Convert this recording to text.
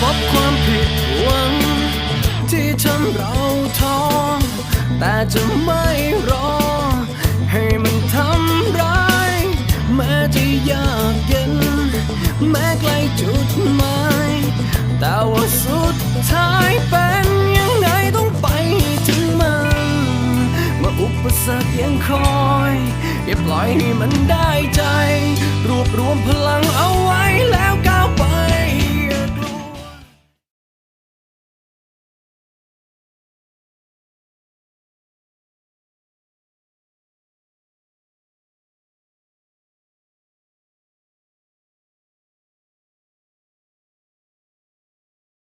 พบความผิดหวัง ที่ทำเราท้อแต่จะไม่รอ ให้มันทำร้าย แม้จะยากเย็น แม้ไกลจุดหมายแต่ว่าสุดท้ายเป็นยังไงต้องไปถึงมันเมื่ออุปสรรคยังคอย อย่าปล่อยให้มันได้ใจ